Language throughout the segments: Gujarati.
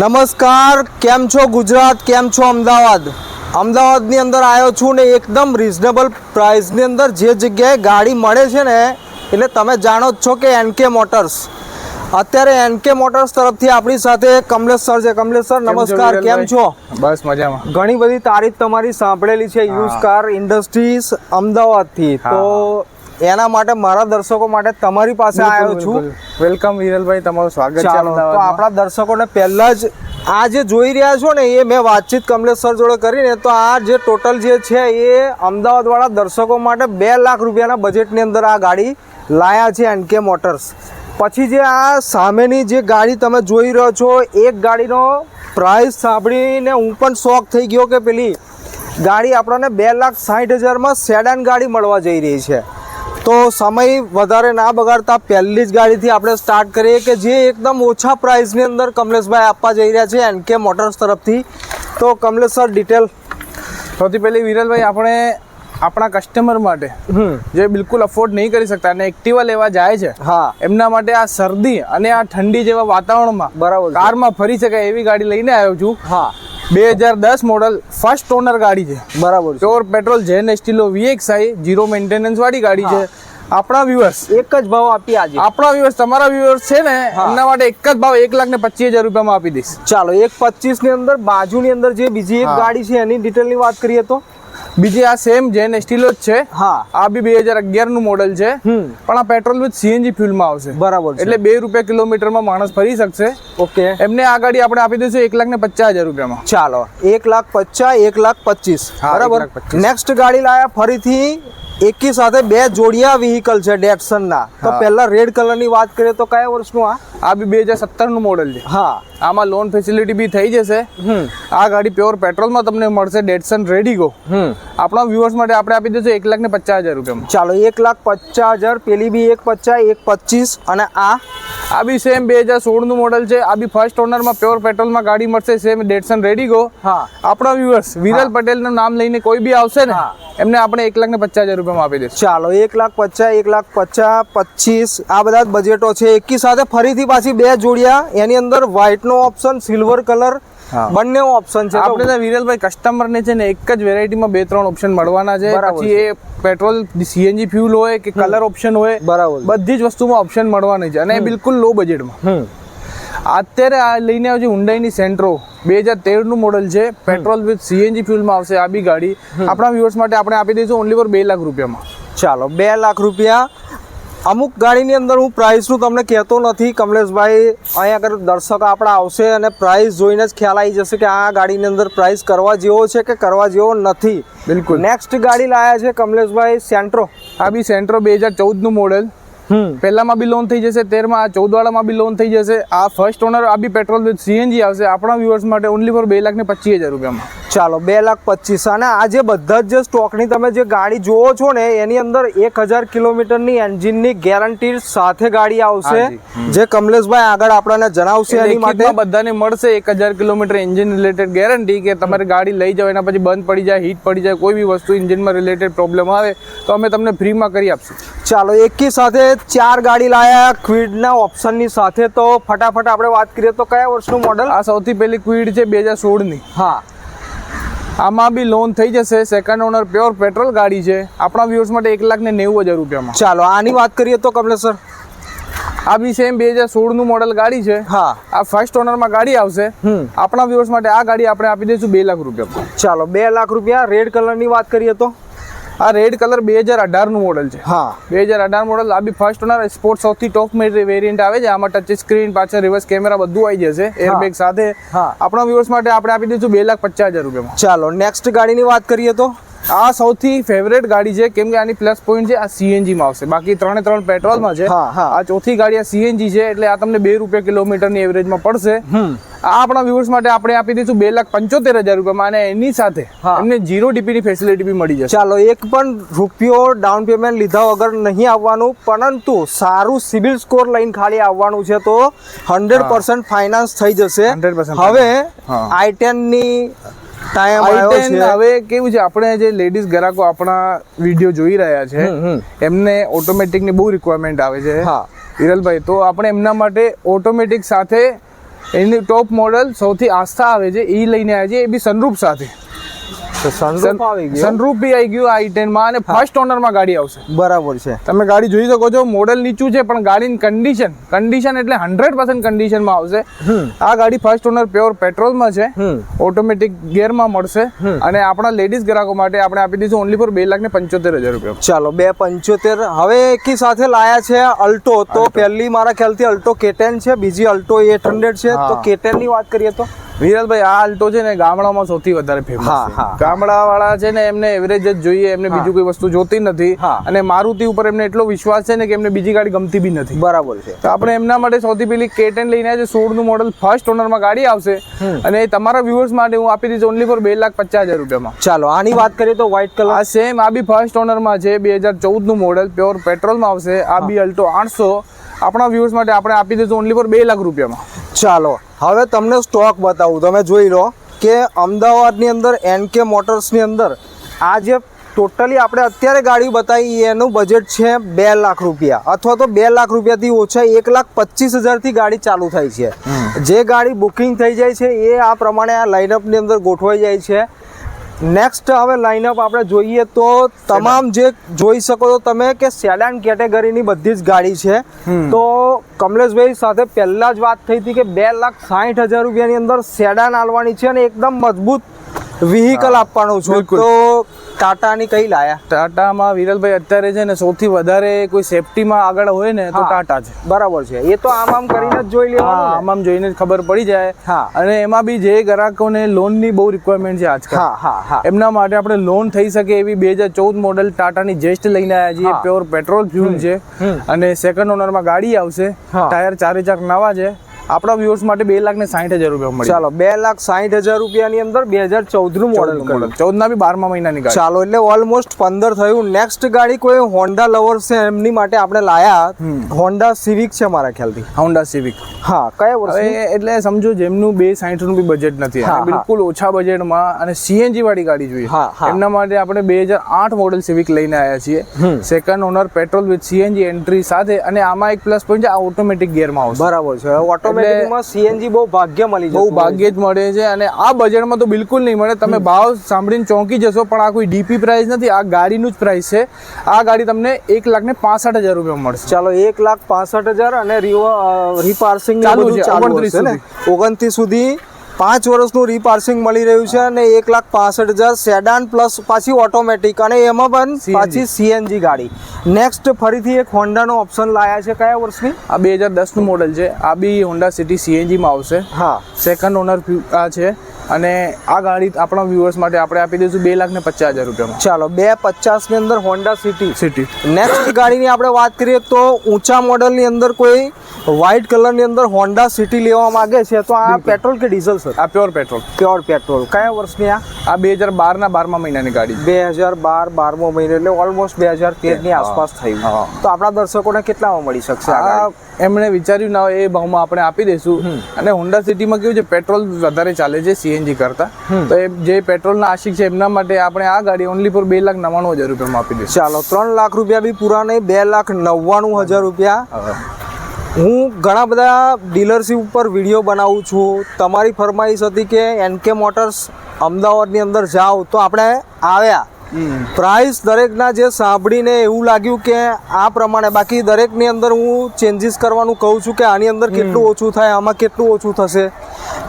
નમસ્કાર કેમ છો ગુજરાત? કેમ છો અમદાવાદ? અમદાવાદની અંદર આવ્યો છું ને એકદમ રિઝનેબલ પ્રાઇસની અંદર જે જગ્યાએ ગાડી મળે છે ને એટલે તમે જાણો જ છો કે એનકે મોટર્સ અત્યારે એનકે મોટર્સ તરફથી આપણી સાથે કમલેશ સર છે. કમલેશ સર નમસ્કાર કેમ છો? બસ મજામાં. ઘણી બધી તારીફ તમારી સાંભળેલી છે યુઝ કાર ઇન્ડસ્ટ્રીઝ અમદાવાદથી. તો એના માટે મારા દર્શકો માટે તમારી પાસે આવ્યો છું. વેલકમ વિરલભાઈ તમારું સ્વાગત છે તો આપણા દર્શકોને પહેલાં જ આ જે જોઈ રહ્યા છો ને એ મેં વાતચીત કમલેશ સર જોડે કરીને તો આ જે ટોટલ જે છે એ અમદાવાદવાળા દર્શકો માટે બે લાખ રૂપિયાના બજેટની અંદર આ ગાડી લાયા છે એનકે મોટર્સ. પછી જે આ સામેની જે ગાડી તમે જોઈ રહ્યો છો એક ગાડીનો પ્રાઇસ સાંભળીને હું પણ શોખ થઈ ગયો કે પેલી ગાડી આપણને બે લાખ સાઠ હજારમાં સેડાન ગાડી મળવા જઈ રહી છે. તો સમય વધારે ના બગાડતા પહેલી જ ગાડીથી આપણે સ્ટાર્ટ કરીએ કે જે એકદમ ઓછા પ્રાઇસની અંદર કમલેશભાઈ આપવા જઈ રહ્યા છે એનકે મોટર્સ તરફથી. તો કમલેશ સર ડિટેલ સૌથી પહેલી વિરલભાઈ આપણે આપણા કસ્ટમર માટે જે બિલકુલ અફોર્ડ નહીં કરી શકતા અને એક્ટિવા લેવા જાય છે હા. એમના માટે આ શરદી અને આ ઠંડી જેવા વાતાવરણમાં બરાબર. કારમાં ફરી શકાય એવી ગાડી લઈને આવ્યો છું. હા. બે હજાર દસ મોડલ ફર્સ્ટ ઓનર ગાડી છે. બરાબર pure petrol Zen Estilo VX I zero maintenance વાળી ગાડી છે. આપણા વ્યુઅર્સ એક જ ભાવ આપી આજે. આપણા વ્યુઅર્સ તમારા વ્યુઅર્સ છે ને. એમના માટે એક જ ભાવ એક લાખ ને પચીસ હજાર રૂપિયામાં આપી દઈશ. ચાલો એક પચીસની અંદર બાજુની અંદર જે બીજી એક ગાડી છે એની ડિટેલની વાત કરીએ તો? બીજી આ સેમ જેન એસ્ટિલો જ છે હા. આ બી બે હજાર અગિયારનું મોડેલ છે. પણ આ પેટ્રોલ વિથ સીએનજી ફ્યુલમાં આવશે. બરાબર એટલે બે રૂપિયા કિલોમીટરમાં માણસ ફરી શકશે. ઓકે. એમને આ ગાડી આપણે આપી દઈશું એક લાખ ને પચાસ હજાર રૂપિયામાં. ચાલો. એક લાખ પચાસ એક લાખ પચીસ. બરાબર? નેક્સ્ટ ગાડી લાયા ફરીથી એકી સાથે બે જોડિયા વ્હીકલ છે ડેટસનના તો હા. પહેલા રેડ કલરની વાત કરીએ તો કયા વર્ષનું આ? આ બી બે હજાર સત્તરનું મોડેલ છે. હા. આમાં લોન ફેસિલિટી બી થઈ જશે. આ ગાડી પ્યોર પેટ્રોલમાં તમને મળશે ડેટસન રેડીગો આપણા વ્યુઅર્સ માટે આપણે આપી દઈશું એક લાખ ને પચાસ હજાર રૂપિયામાં. ચાલો એક લાખ પચાસ હજાર પેલી બી એક પચાસ એક પચીસ અને આ? આ બી સેમ બે હજાર સોળનું મોડેલ છે. આ બી ફર્સ્ટ ઓનરમાં પ્યોર પેટ્રોલમાં ગાડી મળશે સેમ ડેટસન રેડીગો હા. આપણા વ્યુઅર્સ વિરલ પટેલનું નામ લઈને કોઈ બી આવશે ને. એમને આપણે એક લાખ ને પચાસ હજાર રૂપિયામાં આપી દઈશું. ચાલો એક લાખ પચાસ એક લાખ પચાસ પચીસ આ બધા બજેટો છે. એકી સાથે ફરીથી પાછી બે જોડિયા એની અંદર વ્હાઇટનો ઓપ્શન સિલ્વર કલર બંને ઓપ્શન છે. આપણે ત્યાં વિરલભાઈ કસ્ટમર ને છે ને એક જ વેરાયટીમાં બે ત્રણ ઓપ્શન મળવાના છે. પછી એ પેટ્રોલ સીએનજી ફ્યુલ હોય કે કલર ઓપ્શન હોય બરાબર બધી જ વસ્તુમાં ઓપ્શન મળવાની છે અને એ બિલકુલ લો બજેટમાં અત્યારે આ લઈને આવ્યો હુંડાઈની સેન્ટ્રો બે હજાર તેરનું મોડલ છે. પેટ્રોલ વિથ સીએનજી ફ્યુલમાં આવશે આ બી ગાડી. આપણા વ્યુઅર્સ માટે આપણે આપી દઈશું ઓનલી ફોર બે લાખ રૂપિયામાં. ચાલો બે લાખ રૂપિયા અમુક ગાડીની અંદર હું પ્રાઇસનું તમને કહેતો નથી કમલેશભાઈ. અહીંયા આગળ દર્શક આપણા આવશે અને પ્રાઇસ જોઈને જ ખ્યાલ આવી જશે કે આ ગાડીની અંદર પ્રાઇસ કરવા જેવો છે કે કરવા જેવો નથી. બિલકુલ. નેક્સ્ટ ગાડી લાયા છે કમલેશભાઈ સેન્ટ્રો આ બી સેન્ટ્રો બે હજાર ચૌદનું મોડેલ હમ. પહેલામાં બી લોન થઈ જશે તેરમાં આ ચૌદ વાળામાં બી લોન થઈ જશે. આ ફર્સ્ટ ઓનર આ બી પેટ્રોલ સીએનજી આવશે. આપણા વ્યુઅર્સ માટે ઓનલી ફોર બે લાખ ને પચીસ હજાર રૂપિયામાં. ચાલો બે લાખ પચીસ અને આ જે બધા જ જે સ્ટોકની તમે જે ગાડી જોવો છો ને એની અંદર એક હજાર કિલોમીટરની એન્જિનની ગેરંટી સાથે ગાડી આવશે જે. કમલેશભાઈ આગળ આપણને જણાવશે એની માટે. બધાને મળશે એક હજાર કિલોમીટર એન્જિન રિલેટેડ ગેરંટી કે તમારી ગાડી લઈ જાઓ એના પછી બંધ પડી જાય હીટ પડી જાય કોઈ બી વસ્તુ એન્જિનમાં રિલેટેડ પ્રોબ્લેમ આવે તો અમે તમને ફ્રીમાં કરી આપશું. ચાલો એકી સાથે ચાર ગાડી લાયા ક્વિડના ઓપ્શનની સાથે. તો ફટાફટ આપણે વાત કરીએ તો કયા વર્ષનું મોડલ આ સૌથી પહેલી ક્વિડ છે બે હજાર સોળની. હા. આમાં બી લોન થઈ જશે. સેકન્ડ ઓનર પ્યોર પેટ્રોલ ગાડી છે. આપણા વ્યૂઅર્સ માટે એક લાખ ને નેવું હજાર રૂપિયામાં. ચાલો આની વાત કરીએ તો કમલેશ સર. આ બી સેમ બે હજાર સોળનું મોડલ ગાડી છે. હા. આ ફર્સ્ટ ઓનરમાં ગાડી આવશે. આપણા વ્યૂઅર્સ માટે આ ગાડી આપણે આપી દઈશું બે લાખ રૂપિયા ચાલો બે લાખ રૂપિયા રેડ કલરની વાત કરીએ તો. આ રેડ કલર બે હજાર અઢારનું મોડલ છે. હા. બે હજાર અઢાર મોડલ આ બી ફર્સ્ટ ઓનર સ્પોર્ટ સૌથી ટોપ વેરિયન્ટ આવે છે. આમાં ટચ સ્ક્રીન પાછળ રિવર્સ કેમેરા બધું આવી જશે. એરબેગ સાથે. આપણા વ્યુઅર્સ માટે આપણે આપી દઈશું બે લાખ પચાસ હજાર રૂપિયામાં. ચાલો નેક્સ્ટ ગાડીની વાત કરીએ તો? આ સૌથી ફેવરેટ ગાડી છે. કેમ કે આની પ્લસ પોઈન્ટ છે આ સીએનજી માં આવશે. બાકી ત્રણે ત્રણ પેટ્રોલમાં છે. આ ચોથી ગાડી આ સીએનજી છે એટલે આ તમને બે રૂપિયા કિલોમીટરની એવરેજમાં પડશે. આ આપણા વ્યુઅર્સ માટે આપણે આપી દઈશું બે લાખ પંચોતેર હજાર રૂપિયામાં અને એની સાથે. એમને જીરો ડીપીની ફેસિલિટી બી મળી જશે ચાલો એક પણ રૂપિયો ડાઉન પેમેન્ટ લીધા વગર નહીં આવવાનું પરંતુ સારું સિબિલ સ્કોર લઈને ખાલી આવવાનું છે તો હંડ્રેડ પર્સન્ટ ફાઇનાન્સ થઈ જશે 100% હવે. આઈ ટેનની ટાઈમ આવ્યો છે હવે કેવું છે આપણે જે લેડીઝ ગ્રાહકો આપણા વીડિયો જોઈ રહ્યા છે. એમને ઓટોમેટિકની બહુ રિક્વાયરમેન્ટ આવે છે હા. વિરલભાઈ તો આપણે એમના માટે ઓટોમેટિક સાથે એની ટોપ મોડલ સૌથી આસ્થા આવે છે એ લઈને આવે છે એ બી સનરૂફ સાથે. સનરૂફ આવી ગયો. સનરૂફ બી આવી ગયું આઈ ટેનમાં અને ફર્સ્ટ ઓનરમાં ગાડી આવશે. બરાબર છે. તમે ગાડી જોઈ શકો છો મોડલ નીચું છે પણ ગાડીની કન્ડિશન કન્ડિશન એટલે હંડ્રેડ પર્સન્ટ કન્ડિશનમાં આવશે. આ ગાડી ફર્સ્ટ ઓનર પ્યોર પેટ્રોલમાં છે. ઓટોમેટિક ગેર ગિયરમાં મળશે. અને આપણા લેડીઝ ગ્રાહકો માટે આપણે આપી દઈશું ઓનલી ફોર બે લાખ ને પંચોતેર હજાર રૂપિયા. ચાલો બે પંચોતેર. હવે એકી સાથે લાયા છે અલ્ટો. તો પહેલી મારા ખ્યાલથી અલ્ટો કેટેન છે બીજી અલ્ટો એટ હંડ્રેડ છે. તો કેટેન કેટેનની વાત કરીએ તો? વિરલભાઈ આ આલ્ટો છે ને ગામડામાં સૌથી વધારે ફેમસ છે. હા. ગામડા વાળા છે ને એમને એવરેજ જ જોઈએ એમને બીજું કોઈ વસ્તુ જોતી નથી. અને મારુતિ ઉપર એમને એટલો વિશ્વાસ છે ને કે એમને બીજી ગાડી ગમતી બી નથી. બરાબર છે. તો આપણે એમના માટે સૌથી પહેલી કેટન લઈને આજે છે સોળનું મોડલ ફર્સ્ટ ઓનરમાં ગાડી આવશે. અને તમારા વ્યુઅર્સ માટે હું આપી દઈશ ઓનલી ફોર બે લાખ પચાસ હજાર રૂપિયામાં. ચાલો આની વાત કરીએ તો વ્હાઇટ કલર આ સેમ આ બી ફર્સ્ટ ઓનરમાં છે બે હજાર ચૌદનું મોડલ પ્યોર પેટ્રોલમાં આવશે. આ બી અલ્ટો આઠસો. આપણા વ્યૂઝ માટે આપણે આપી દઈશું ઓનલી ફોર બે લાખ રૂપિયામાં. ચાલો હવે તમને સ્ટોક બતાવું. તમે જોઈ લો કે અમદાવાદની અંદર એનકે મોટર્સની અંદર આ જે ટોટલી આપણે અત્યારે ગાડી બતાવી એનું બજેટ છે બે લાખ રૂપિયા. અથવા તો બે લાખ રૂપિયાથી ઓછા એક લાખ પચીસ હજારથી ગાડી ચાલુ થાય છે. જે ગાડી બુકિંગ થઈ જાય છે એ આ પ્રમાણે આ લાઇનઅપની અંદર ગોઠવાઈ જાય છે. નેક્સ્ટ હવે લાઇનઅપ આપણે જોઈએ તો તમામ જે જોઈ શકો છો તમે કે સેડાન કેટેગરીની બધી જ ગાડી છે. તો કમલેશભાઈ સાથે પહેલાં જ વાત થઈ હતી કે બે લાખ સાઠ હજાર રૂપિયાની અંદર સેડાન આલવાની છે અને એકદમ મજબૂત વ્હીકલ આપવાનું છું. તો ટાટાની કઈ લાયા? ટાટામાં વિરલભાઈ અત્યારે છે ને સૌથી વધારે કોઈ સેફટીમાં આગળ હોય ને તો ટાટા છે. બરાબર છે. એ તો આમ આમ કરીને જ જોઈ લેવાનું આમ આમ જોઈને જ ખબર પડી જાય. હા. અને એમાં બી જે ગ્રાહકોને લોનની બહુ રિક્વાયરમેન્ટ છે આજકાલ. હા હા હા. એમના માટે આપણે લોન થઈ શકે એવી બે હજાર ચૌદ મોડલ ટાટાની જેસ્ટ લઈને આવ્યા છીએ. પ્યોર પેટ્રોલ ફ્યુલ છે. અને સેકન્ડ ઓનરમાં ગાડી આવશે. ટાયર ચારે ચાર નવા છે. આપણા વ્યુઅર્સ માટે બે લાખ ને સાઠ હજાર રૂપિયા મળી ચાલો બે લાખ સાઠ હજાર રૂપિયાની અંદર બે હજાર ચૌદનું મોડલ મોડલ ચૌદ ના બી બારમા મહિનાની ગાડી. ચાલો એટલે ઓલમોસ્ટ પંદર થયું. નેક્સ્ટ ગાડી કોઈ હોન્ડા લવર્સ છે એમની માટે આપણે લાયા. હોન્ડા સિવિક છે મારા ખ્યાલથી. હોન્ડા સિવિક હા કયા વર્ષે એટલે સમજો જેમનું બે સાઠનું બી બજેટ નથી. બિલકુલ ઓછા બજેટમાં અને સીએનજી વાળી ગાડી જોઈએ. એમના માટે આપણે બે હજાર આઠ મોડલ સિવિક લઈને આવ્યા છીએ. Second owner petrol with CNG entry સાથે. અને આમાં એક પ્લસ પોઈન્ટ છે આ ઓટોમેટિક ગિયરમાં આવશે. બરાબર છે. ઓટોમેટિકમાં સીએનજી બહુ ભાગ્ય મળી બહુ ભાગ્ય જ મળે છે અને આ બજેટમાં તો બિલકુલ નહીં મળે. તમે ભાવ સાંભળીને ચોંકી જશો પણ આ કોઈ ડીપી પ્રાઇસ નથી. આ ગાડીનું જ પ્રાઇસ છે. આ ગાડી તમને એક લાખ ને પાસઠ હજાર રૂપિયા મળશે. ચાલો એક લાખ પાસઠ હજાર અને રિપાર્સિંગ ચાલુ છે, ઓગણત્રીસ સુધી. ઓગણત્રીસ સુધી પાંચ વર્ષનું રીપાર્સિંગ મળી રહ્યું છે અને એક લાખ પાસઠ હજાર સેડાન પ્લસ પાછી ઓટોમેટિક અને એમાં પણ. પાછી સીએનજી ગાડી. નેક્સ્ટ ફરીથી એક હોન્ડાનો ઓપ્શન લાયા છે કયા વર્ષની? આ બે હજાર દસનું મોડલ છે. આ બી હોન્ડા સિટી સીએનજીમાં આવશે. હા. સેકન્ડ ઓનર આ છે. અને આ ગાડી આપણા વ્યુઅર્સ માટે આપણે આપી દઈશું બે લાખ ને પચાસ હજાર રૂપિયામાં. ચાલો બે પચાસની અંદર હોન્ડા સિટી સિટી નેક્સ્ટ ગાડીની આપણે વાત કરીએ તો ઊંચા મોડલની અંદર કોઈ વ્હાઇટ કલરની અંદર હોન્ડા સિટી લેવા માંગે છે તો આ પેટ્રોલ કે ડીઝલ સર આ પ્યોર પેટ્રોલ પ્યોર પેટ્રોલ કયા વર્ષની આ? આ બે હજાર બારના બારમા મહિનાની ગાડી બે હજાર બાર બારમો મહિનો એટલે ઓલમોસ્ટ બે હજાર તેરની આસપાસ થયું હા. તો આપણા દર્શકોને કેટલામાં મળી શકશે આ? એમણે વિચાર્યું ના હોય એ ભાવમાં આપણે આપી દઈશું. અને હોન્ડા સિટીમાં કેવું છે પેટ્રોલ વધારે ચાલે છે સીએનજી કરતા. તો એ જે પેટ્રોલના આશિક છે એમના માટે આપણે આ ગાડી ઓનલી ફોર બે લાખ નવ્વાણું હજાર રૂપિયામાં આપી દઈશું. ચાલો ત્રણ લાખ રૂપિયા બી પૂરા નહીં બે લાખ નવ્વાણું હજાર રૂપિયા. હું. ઘણા બધા ડીલરશીપ ઉપર વીડિયો બનાવું છું. તમારી ફરમાઈશ હતી કે એનકે મોટર્સ અમદાવાદની અંદર જાઓ તો આપણે આવ્યા. પ્રાઇસ દરેકના જે સાંભળીને એવું લાગ્યું કે આ પ્રમાણે બાકી દરેકની અંદર હું ચેન્જીસ કરવાનું કહું છું કે આની અંદર કેટલું ઓછું થાય આમાં કેટલું ઓછું થશે.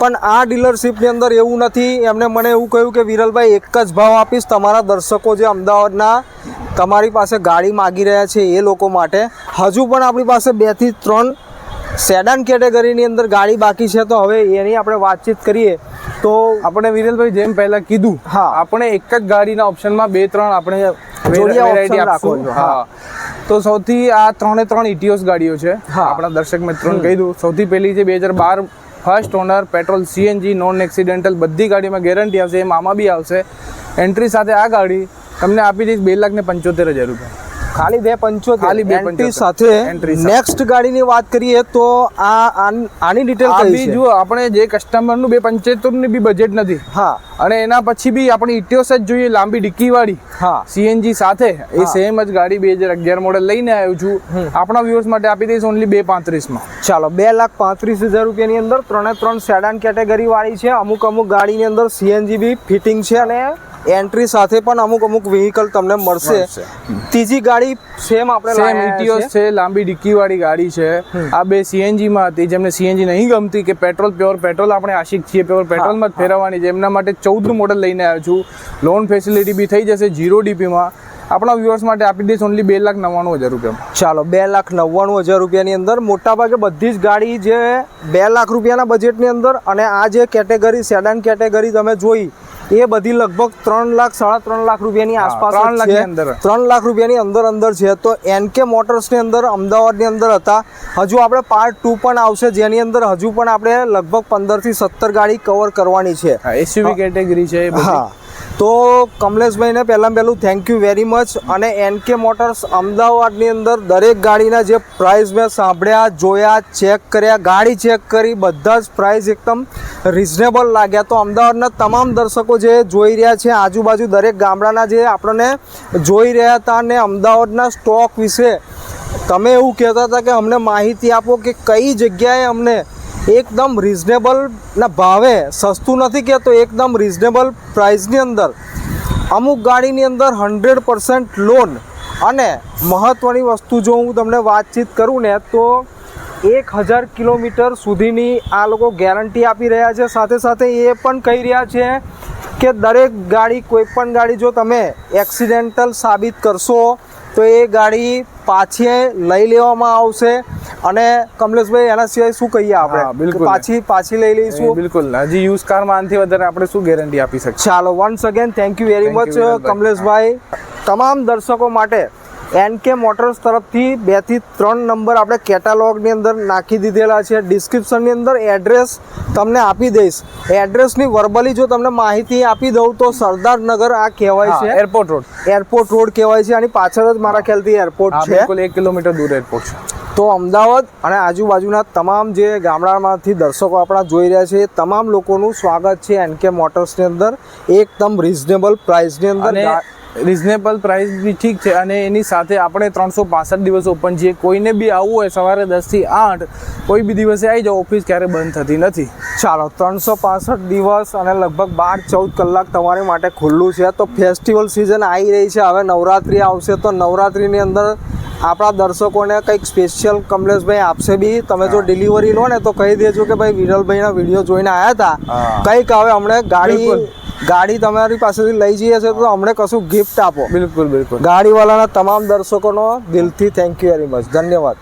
પણ આ ડીલરશીપની અંદર એવું નથી. એમણે મને એવું કહ્યું કે વિરલભાઈ એક જ ભાવ આપીશ. તમારા દર્શકો જે અમદાવાદના તમારી પાસે ગાડી માગી રહ્યા છે એ લોકો માટે. હજુ પણ આપણી પાસે બેથી ત્રણ સેડાન કેટેગરીની અંદર ગાડી બાકી છે તો હવે એની આપણે વાતચીત કરીએ. તો આપણે વિરેલભાઈ જેમ પહેલા કીધું હા. આપણે એક જ ગાડીના ઓપ્શનમાં બે ત્રણ આપણે વેરાયટી આપશું. હા. તો સૌથી આ ત્રણે ત્રણ ઇટીઓસ ગાડીઓ છે હા. આપણા દર્શક મિત્રોને કહી દઉં. સૌથી પહેલી છે બે હજાર બાર first owner petrol CNG non accidental બધી ગાડીમાં ગેરંટી આવશે એમ આમાં બી આવશે. એન્ટ્રી સાથે આ ગાડી તમને આપી દઈશ બે લાખ ને પંચોતેર હજાર રૂપિયા. ખાલી બે પંચોતેર. ખાલી બે એન્ટ્રી સાથે નેક્સ્ટ ગાડીની વાત કરીએ તો આ આન- ડિટેલ કઈ છે? જુઓ આપણે જે કસ્ટમરનું બે પંચોતેરની બી બજેટ નથી. હા. અને એના પછી બી આપણે ઇટિયોસ જ જોઈએ લાંબી ડિક્કી વાળી હા સીએનજી સાથે. એ સેમ જ ગાડી બે હજાર અગિયાર મોડેલ લઈને આવ્યો છું. આપણા વ્યુઅર્સ માટે આપી દઈશ ઓનલી બે પાંત્રીસમાં. ચાલો બે લાખ પાંત્રીસ હજાર રૂપિયાની અંદર ત્રણે ત્રણ સેડાન કેટેગરી વાળી છે. અમુક અમુક ગાડીની અંદર સીએનજી બી ફિટિંગ છે અને એન્ટ્રી સાથે પણ અમુક અમુક વ્હીકલ તમને મળશે. ત્રીજી ગાડી સેમ આપણે સેમ ઇટીઓસ છે. લાંબી ડિક્કી વાળી ગાડી છે. આ બે સીએનજી માં હતી જેમને સીએનજી નહીં ગમતી કે પેટ્રોલ પ્યોર પેટ્રોલ આપણે આશિક છીએ પ્યોર પેટ્રોલમાં જ ફેરવવાની છે. એમના માટે ચૌદ મોડલ લઈને આવ્યો છું. લોન ફેસિલિટી બી થઈ જશે જીરો ડીપીમાં આપણા વ્યુઅર્સ માટે આપી દઈશ ઓનલી બે લાખ નવ્વાણું હજાર રૂપિયા. ચાલો બે લાખ નવ્વાણું હજાર રૂપિયાની અંદર મોટાભાગે બધી જ ગાડી જે બે લાખ રૂપિયાના બજેટની અંદર અને આ જે કેટેગરી સેડાન કેટેગરી તમે જોઈ એ બધી લગભગ ત્રણ લાખ સાડા ત્રણ લાખ રૂપિયાની આસપાસ ત્રણ લાખ અંદર. ત્રણ લાખ રૂપિયાની અંદર અંદર છે. તો એનકે મોટર્સની અંદર અમદાવાદની અંદર હતા. હજુ આપણે પાર્ટ ટુ પણ આવશે. જેની અંદર હજુ પણ આપણે લગભગ પંદરથી સત્તર ગાડી કવર કરવાની છે. એસયુવી કેટેગરી છે હા. તો કમલેશભાઈને પહેલાં પહેલું થેન્ક યુ વેરી મચ અને એનકે મોટર્સ અમદાવાદની અંદર દરેક ગાડીના જે પ્રાઇસ મેં સાંભળ્યા, જોયા ચેક કર્યા, ગાડી ચેક કરી, બધા જ પ્રાઇસ એકદમ રિઝનેબલ લાગ્યા. તો અમદાવાદના તમામ દર્શકો જે જોઈ રહ્યા છે, આજુબાજુ દરેક ગામડાના જે આપણને જોઈ રહ્યા હતા અને અમદાવાદના સ્ટોક વિશે, તમે એવું કહેતા હતા કે અમને માહિતી આપો કે કઈ જગ્યાએ અમને એકદમ રિઝનેબલ ના ભાવે, સસ્તું નથી કહેતો એકદમ રિઝનેબલ પ્રાઇસની અંદર. અમુક ગાડીની અંદર હંડ્રેડ પર્સન્ટ લોન અને મહત્ત્વની વસ્તુ જો હું તમને વાતચીત કરું ને, તો એક હજાર કિલોમીટર સુધીની આ લોકો ગેરંટી આપી રહ્યા છે. સાથે સાથે એ પણ કહી રહ્યા છે કે દરેક ગાડી, કોઈ પણ ગાડી જો તમે એક્સિડેન્ટલ સાબિત કરશો, તો એ ગાડી પાછી લઈ લેવામાં આવશે. અને કમલેશભાઈ એના સિવાય શું કહીએ આપણે? બિલકુલ. પાછી પાછી લઈ લઈશું. બિલકુલ હજી યુઝ કારમાં આનાથી વધારે આપણે શું ગેરંટી આપી શકીએ? ચાલો once again thank you very much કમલેશભાઈ. તમામ દર્શકો માટે એનકે મોટર્સ તરફથી બેથી ત્રણ નંબર આપણે કેટાલોગની અંદર નાખી દીધેલા છે. ડિસ્ક્રિપ્શનની અંદર એડ્રેસ તમને આપી દઈશ. એડ્રેસની વર્બલી જો તમને માહિતી આપી દઉં તો સરદારનગર આ કહેવાય છે. એરપોર્ટ રોડ એરપોર્ટ રોડ કહેવાય છે આની પાછળ જ મારા ખ્યાલથી એરપોર્ટ છે. બિલકુલ એક કિલોમીટર દૂર એરપોર્ટ છે. તો અમદાવાદ અને આજુબાજુના તમામ જે ગામડામાંથી દર્શકો આપણા જોઈ રહ્યા છે એ તમામ લોકોનું સ્વાગત છે એનકે મોટર્સની અંદર. એકદમ રિઝનેબલ પ્રાઇસની અંદર અને રિઝનેબલ પ્રાઇસ બી ઠીક છે અને એની સાથે આપણે ત્રણસો પાસઠ દિવસ ઓપન છીએ. કોઈને બી આવવું હોય સવારે દસથી આઠ કોઈ બી દિવસે આવી જાઓ ઓફિસ ક્યારે બંધ થતી નથી. ચાલો ત્રણસો પાસઠ દિવસ અને લગભગ બાર ચૌદ કલાક તમારી માટે ખુલ્લું છે. તો ફેસ્ટિવલ સિઝન આવી રહી છે. હવે નવરાત્રિ આવશે. તો નવરાત્રિની અંદર આપણા દર્શકોને કંઈક સ્પેશિયલ કમલેશભાઈ આપશે બી. તમે જો ડિલિવરી લો ને તો કહી દેજો કે ભાઈ વિરલભાઈના વીડિયો જોઈને આવ્યા હતા. કંઈક હવે અમને ગાડી. ગાડી તમારી પાસેથી લઈ જઈએ છે તો અમને કશું ગિફ્ટ આપો. બિલકુલ બિલકુલ. ગાડીવાળાના તમામ દર્શકોનો દિલથી થેન્ક યુ વેરી મચ ધન્યવાદ.